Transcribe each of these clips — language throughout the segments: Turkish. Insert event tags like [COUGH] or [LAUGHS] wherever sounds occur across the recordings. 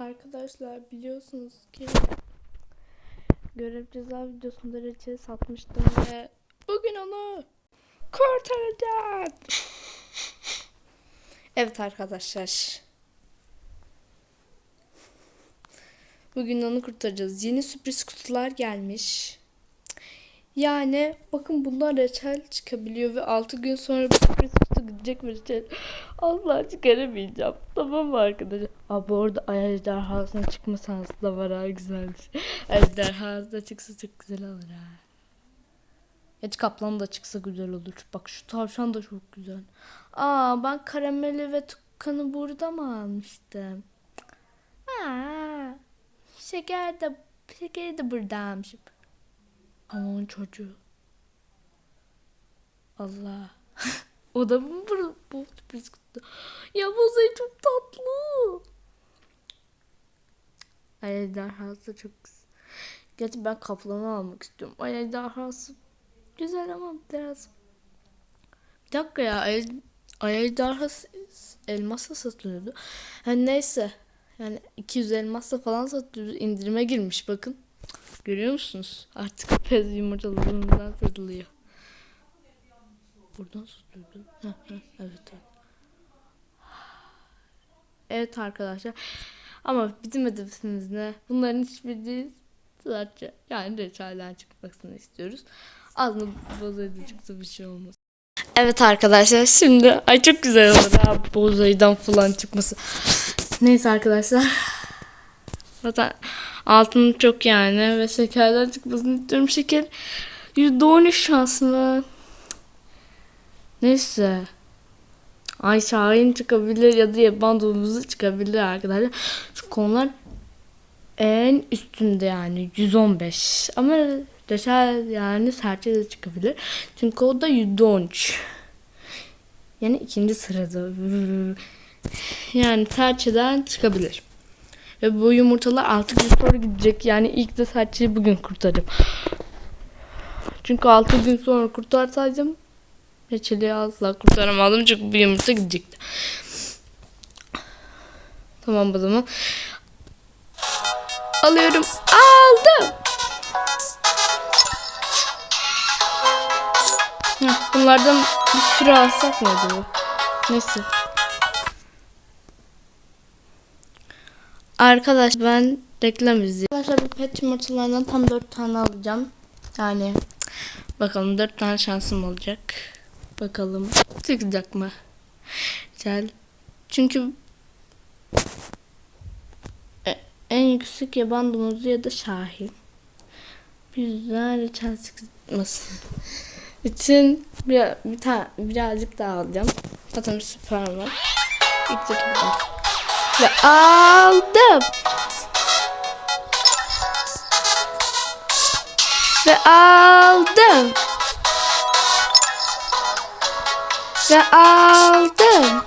Arkadaşlar biliyorsunuz ki görev ceza videosunda reçeli satmıştım ve bugün onu kurtaracağım. [LAUGHS] Evet arkadaşlar. Bugün onu kurtaracağız. Yeni sürpriz kutular gelmiş. Yani bakın bunlar reçel çıkabiliyor ve 6 gün sonra bir sürpriz kutu gidecek ve reçel asla çıkaramayacağım. Tamam mı arkadaşlar? Aa bu arada ay ejderhasına çıkma şansı da var ha güzelmiş. Ejderhası da çıksa çok güzel olur ha. Et kaplan da çıksa güzel olur. Bak şu tavşan da çok güzel. Aa ben karameli ve tukkanı burada mı almıştım? Aa, şeker de şekeri de burada almışım. Aman çocuğu. Allah. [LAUGHS] o da mı bu, bu sürpriz kutu? Ya bozayı çok tatlı. Ay ejderhası çok güzel. Gerçi ben kaplanı almak istiyorum. Ay ejderhası güzel ama biraz... Bir dakika ya. Ay, ay ejderhası elmasla satılıyordu. Yani neyse. Yani 200 elmasla falan satılıyordu. İndirime girmiş bakın. Görüyor musunuz? Artık pez yumurtalarından satılıyor. Buradan heh, evet, [SIGHS] evet. Arkadaşlar. Ama bizim hedefimiz ne? Bunların hiçbiri. Sadece yani reçelden çıkmasını istiyoruz. Aslında bozaydı çıksa bir şey olmaz. Evet arkadaşlar şimdi ay çok güzel olur ha bozaydan falan çıkması. Neyse arkadaşlar. Zaten altın çok yani ve şekerden çıkmasını istiyorum. Şeker %13 şans mı? Neyse. Ay Şahin çıkabilir ya da yaban domuzu çıkabilir arkadaşlar. Şu konular en üstünde yani 115. Ama reçel yani serçe de çıkabilir. Çünkü o da %13. Yani ikinci sırada. Yani serçeden çıkabilir. Ve bu yumurtalar 6 gün sonra gidecek. Yani ilk de serçeyi bugün kurtaracağım. Çünkü 6 gün sonra kurtarsaydım reçeli asla kurtaramadım. Çünkü bu yumurta gidecekti. Tamam o zaman. Alıyorum. Aldım. Bunlardan bir sürü alsak mı acaba? Neyse. Arkadaş ben reklam izleyeyim. Arkadaşlar bu pet yumurtalarından tam 4 tane alacağım. Yani bakalım 4 tane şansım olacak. Bakalım çıkacak mı? Güzel. Çünkü e- en yüksek yaban domuzu ya da şahin. Yüzden reçel çıkmasın. Bütün bir, bir tane birazcık daha alacağım. Zaten süper var. Ve aldım. Ve aldım. Ve aldım.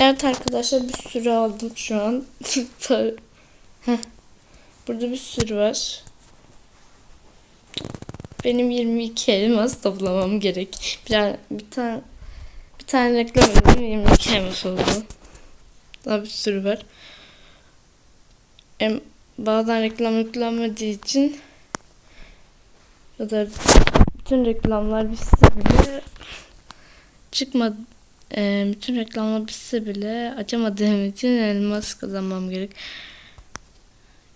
Evet arkadaşlar bir sürü aldım şu an. [LAUGHS] Burada bir sürü var. Benim 22 elmas toplamam gerek. Bir, bir tane bir tane reklam edelim 22 elmas oldu. Daha bir sürü var. Hem bazen reklam yüklenmediği için ya da bütün reklamlar bitse bile çıkmadı. E, bütün reklamlar bitse bile açamadığım için elmas kazanmam gerek.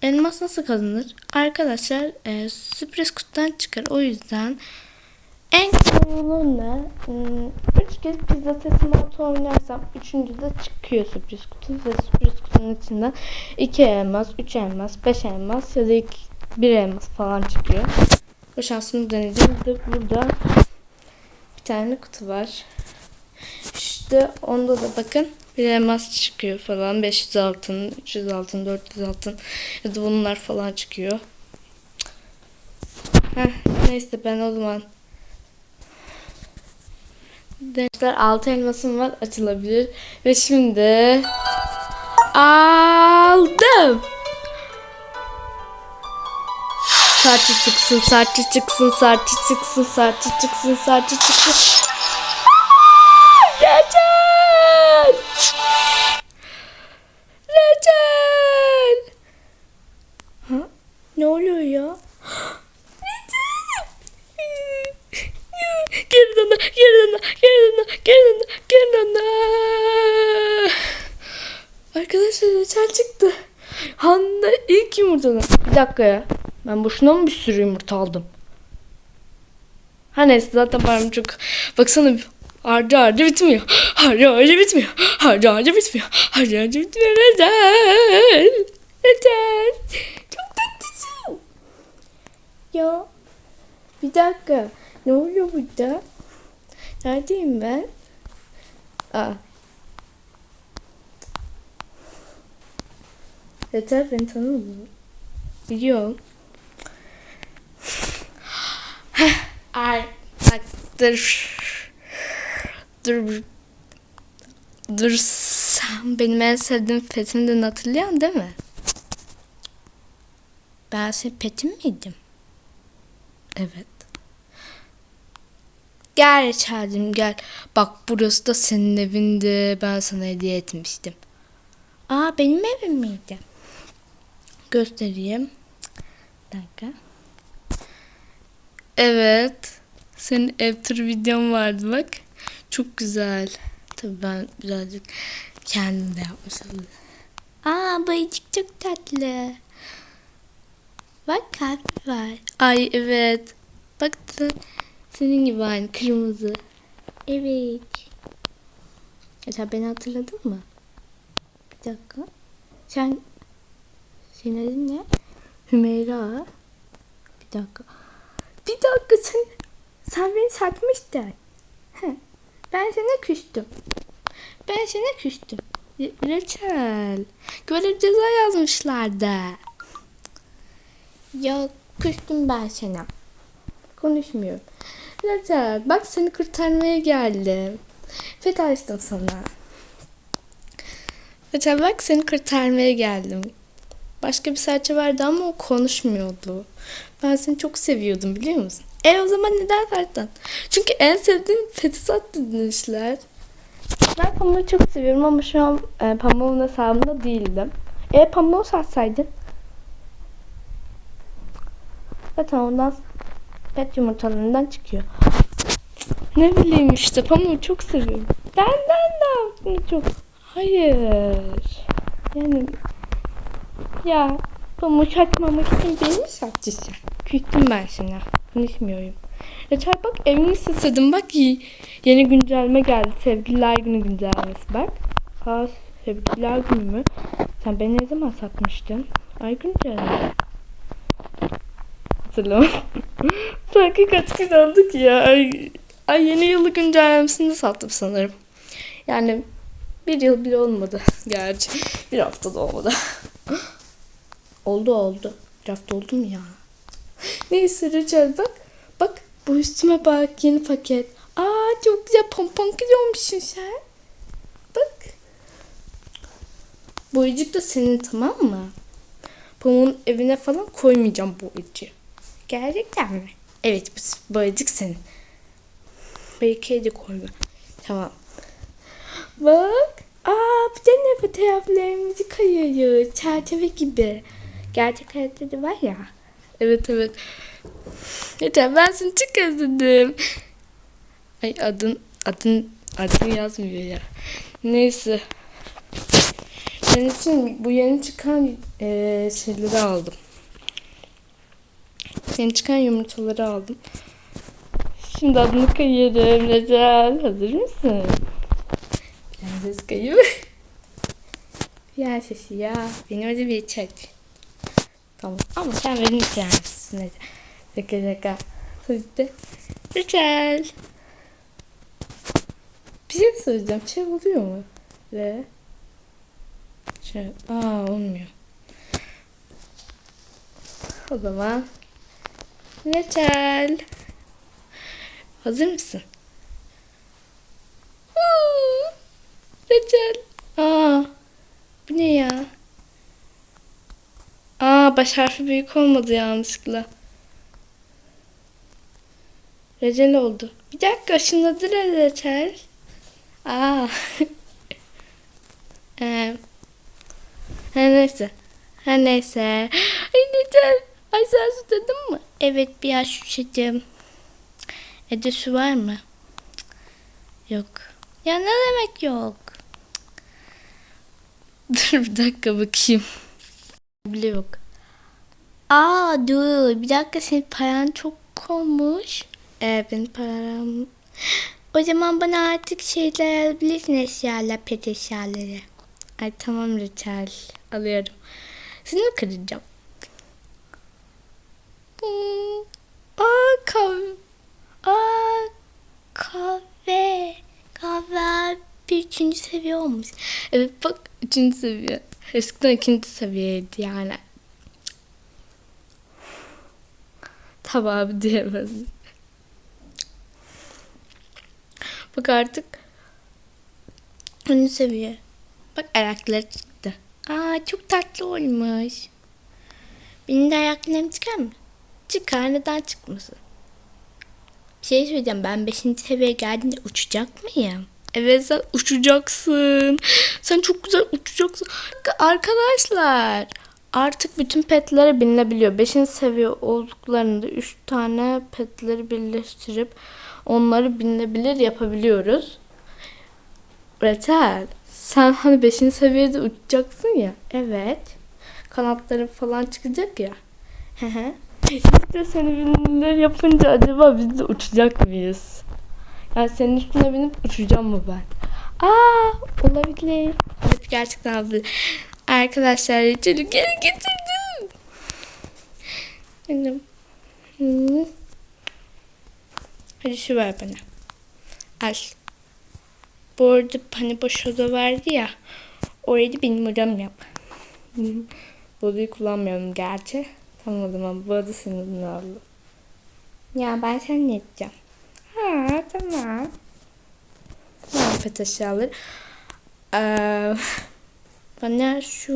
Elmas nasıl kazanır? Arkadaşlar e, sürpriz kutudan çıkar. O yüzden en kolay ne? Hmm, üç kez pizza teslimatı oynarsam üçüncüde çıkıyor sürpriz kutu ve sürpriz kutunun içinden iki elmas, üç elmas, beş elmas ya da iki, bir elmas falan çıkıyor. Bu şansımı deneyeceğim. Bir de burada bir tane kutu var. İşte onda da bakın bir elmas çıkıyor falan. 500 altın, 300 altın, 400 altın ya da bunlar falan çıkıyor. Heh, neyse ben o zaman Gençler 6 elmasım var açılabilir. Ve şimdi aldım. Sertçe çıksın, sertçe çıksın, sertçe çıksın, sertçe çıksın, sertçe çıksın. Recep! Recep! Ha? Ne oluyor ya? geri dön, geri dön, geri dön, geri dön, geri dön. Arkadaşlar reçel çıktı. Handa ilk yumurtadan. Bir dakika ya. Ben boşuna mı bir sürü yumurta aldım? Ha neyse zaten param çok. Baksana harca harca bitmiyor. Harca harca bitmiyor. Harca harca bitmiyor. Harca harca bitmiyor. Reçel. Reçel. Çok tatlısın. Ya. Bir dakika. Ne oluyor burada? Neredeyim ben? Aa. Yeter beni tanır mı? Biliyorum. Ay, bak dur. Dur. Dur sen benim en sevdiğim petimden hatırlıyorsun değil mi? Ben senin petin miydim? Evet. Gel Reçel'cim gel. Bak burası da senin evindi. Ben sana hediye etmiştim. Aa benim evim miydi? Göstereyim. Bir dakika. Evet. Senin ev turu videon vardı bak. Çok güzel. Tabii ben birazcık kendim de yapmışım. Aa bayıcık çok tatlı. Bak kalp var. Ay evet. Bak senin gibi aynı kırmızı. Evet. Mesela beni hatırladın mı? Bir dakika. Sen senin adın ne? Hümeyra. Bir dakika. Bir dakika sen sen beni satmıştın. Ben sana küstüm. Ben sana küstüm. Re- Reçel. Böyle ceza yazmışlardı. Ya küstüm ben sana. Konuşmuyorum. Reçel bak seni kurtarmaya geldim. Feda açtım sana. Reçel bak seni kurtarmaya geldim. Başka bir serçe vardı ama o konuşmuyordu. Ben seni çok seviyordum biliyor musun? E o zaman neden verdin? Çünkü en sevdiğim fetisat dinleyiciler. Ben pamuğu çok seviyorum ama şu an e, pamuğun hesabında değildim. E pamuğu satsaydın. Zaten ondan pet yumurtalarından çıkıyor. Ne bileyim işte pamuğu çok seviyorum. Benden ne yaptın çok? Hayır. Yani ya pamuğu çakmamak için beni mi satacaksın? Küstüm ben sana. Konuşmuyorum. Geçer bak evini süsledim bak iyi. Yeni güncelleme geldi. Sevgililer günü güncellemesi bak. Aa sevgililer günü mü? Sen beni ne zaman satmıştın? Ay güncelleme. Hatırlamam. Sanki [LAUGHS] kaç gün oldu ki ya. Ay, ay yeni yılı güncellemesinde sattım sanırım. Yani bir yıl bile olmadı. [LAUGHS] Gerçi bir hafta da olmadı. [GASPS] oldu oldu. Bir hafta oldu mu ya? Neyse Recep bak. Bak bu üstüme bak yeni paket. Aa çok güzel pompon giyiyormuşsun sen. Bak. Boyacık da senin tamam mı? Pamuğun evine falan koymayacağım boyacı. Gerçekten mi? Evet bu boyacık senin. Belki de koyma. Tamam. Bak. Aa bir de ne fotoğraflarımızı kayıyor. Çerçeve gibi. Gerçek hayatta da var ya. Evet evet. Yeter ben seni çok özledim. Ay adın adın adın yazmıyor ya. Neyse. Senin için bu yeni çıkan eee şeyleri aldım. Yeni çıkan yumurtaları aldım. Şimdi adını kayıyorum Recep. Hazır mısın? Prenses kayı [LAUGHS] Ya sesi ya. Benim adı bir çek. Tamam ama sen benim Recep. Şaka şaka. Sözde. Richel. Bir şey söyleyeceğim. Şey oluyor mu? Ve şey, aa olmuyor. O zaman Reçel. Hazır mısın? Reçel. Aa, bu ne ya? Baş harfi büyük olmadı yanlışlıkla. Recel oldu. Bir dakika şundadır Reçel. Aa. [LAUGHS] ee, her neyse. Her neyse. Ay Recel. Ay sen su dedin mi? Evet biraz şişedim. Ede su var mı? Yok. Ya ne demek yok? Dur bir dakika bakayım. Bile yok. Aa dur bir dakika senin paran çok olmuş. Evet benim param. O zaman bana artık şeyler alabilirsin eşyalar, pet eşyaları. Ay tamam Reçel. Alıyorum. Seni mi kıracağım? Hmm. Aa kahve. Aa kahve. Kahve abi üçüncü seviye olmuş. Evet bak üçüncü seviye. Eskiden ikinci seviyeydi yani. Tabi abi diyemezdim. Bak artık üçüncü seviye. Bak ayakları çıktı. Aa çok tatlı olmuş. Benim de ayaklarım çıkar mı? Çıkar neden çıkmasın? Bir şey söyleyeceğim ben 5. seviyeye geldiğinde uçacak mıyım? Evet sen uçacaksın. Sen çok güzel uçacaksın. Arkadaşlar artık bütün petlere binilebiliyor. 5. seviye olduklarında 3 tane petleri birleştirip onları binilebilir yapabiliyoruz. Retel sen hani 5. seviyede uçacaksın ya. Evet. Kanatların falan çıkacak ya. İşte seni binler yapınca acaba biz de uçacak mıyız? Yani senin üstüne binip uçacağım mı ben? Aa olabilir. Evet gerçekten olabilir. Arkadaşlar Reçel'i geri getirdim. Benim. Hadi şu ver bana. Al. Bu arada hani boş oda vardı ya. Orayı da benim odam yap. Bu odayı kullanmıyorum gerçi. Tamam o zaman bu adı senin aldım. Ya ben sen ne edeceğim? Ha tamam. Pet eşyaları. Ee, bana şu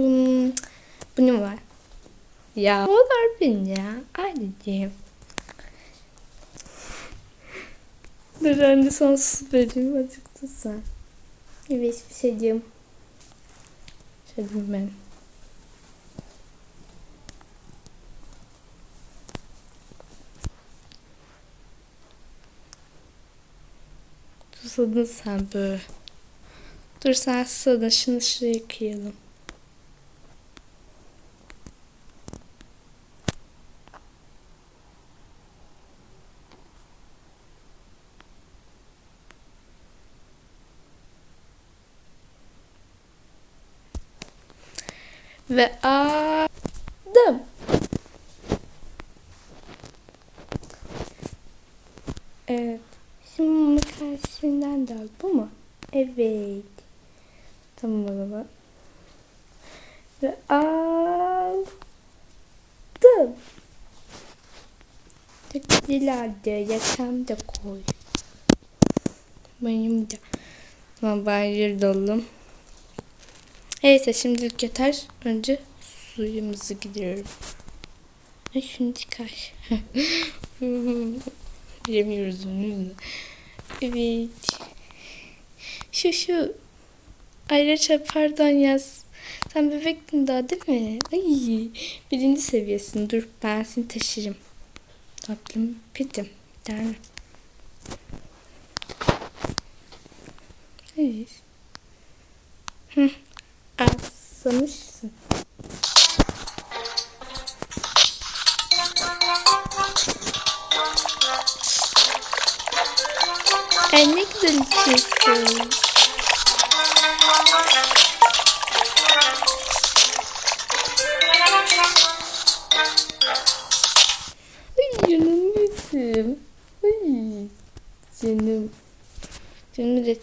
bunu var. Ya o da bin ya. Anneciğim. Dur önce son sus vereyim azıcık sen. Evet bir şey diyeyim. Şey diyeyim ben. Susadın sen böyle. Dur sen susadın. Şunu şuraya kıyalım. Ve aldım. Evet. Şimdi mama karşısından da al. Bu mu? Evet. Tamam o zaman. Ve aldım. Teklilerdi. Yatağım da koy. Benim de. Yer dolum. Neyse şimdilik yeter. Önce suyumuzu gidiyorum. Ay şunu çıkar. [LAUGHS] Bilemiyoruz onu. Evet. Şu şu. Ayrıca pardon yaz. Sen bebektin daha değil mi? Ay. Birinci seviyesin. Dur ben seni taşırım. Tatlım pitim. Yani. Evet. Hı. Asamışsın. Ay ne güzel içiyorsun.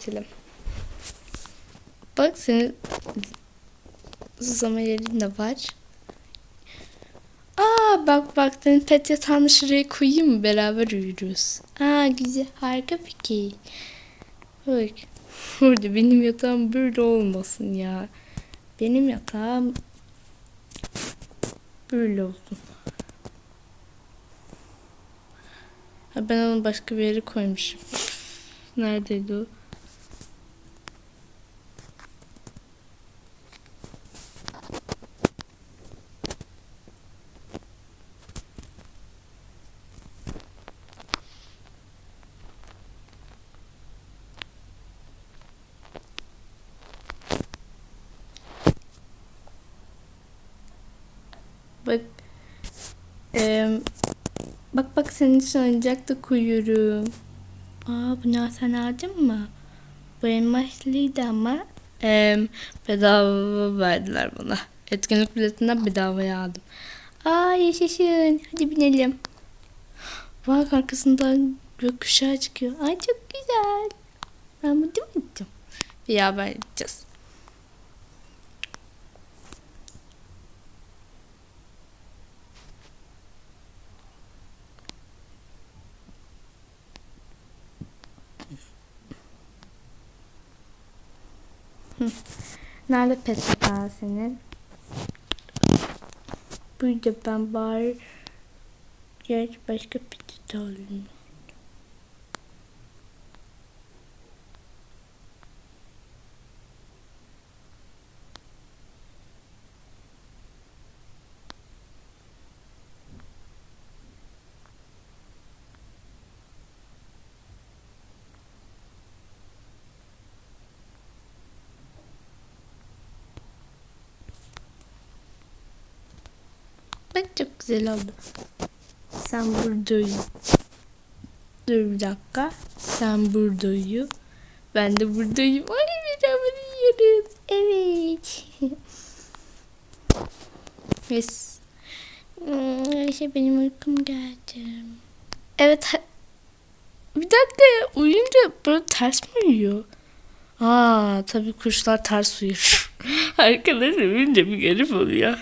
Üretelim. Bak senin uzama yerin de var. Aa bak bak senin pet yatağını şuraya koyayım mı? Beraber uyuruz. Aa güzel harika fikir. Bak. [LAUGHS] Burada benim yatağım böyle olmasın ya. Benim yatağım böyle olsun. Ha, ben onu başka bir yere koymuşum. [LAUGHS] Neredeydi o? Bak. Eee, bak bak senin için oyuncak da koyuyorum. Aa bunu sen aldın mı? Bu elmaslıydı ama eee bedava verdiler bana. Etkinlik biletinden bedavaya aldım. Aa yaşasın. Hadi binelim. Bak arkasından gökkuşağı çıkıyor. Ay çok güzel. Ben mutlu muydum? Beraber gideceğiz. [LAUGHS] Nerede peçeten senin? Burada ben bari Geç başka peçete alayım. Bak çok güzel oldu. Sen burada uyu. Dur bir dakika. Sen burada uyu. Ben de buradayım. Ay beraber uyuyoruz. Evet. [LAUGHS] yes. Hmm, işte benim uykum geldi. Evet. Bir dakika. Uyuyunca böyle ters mi uyuyor? Aa tabii kuşlar ters uyur. [LAUGHS] Arkaları uyuyunca bir garip oluyor.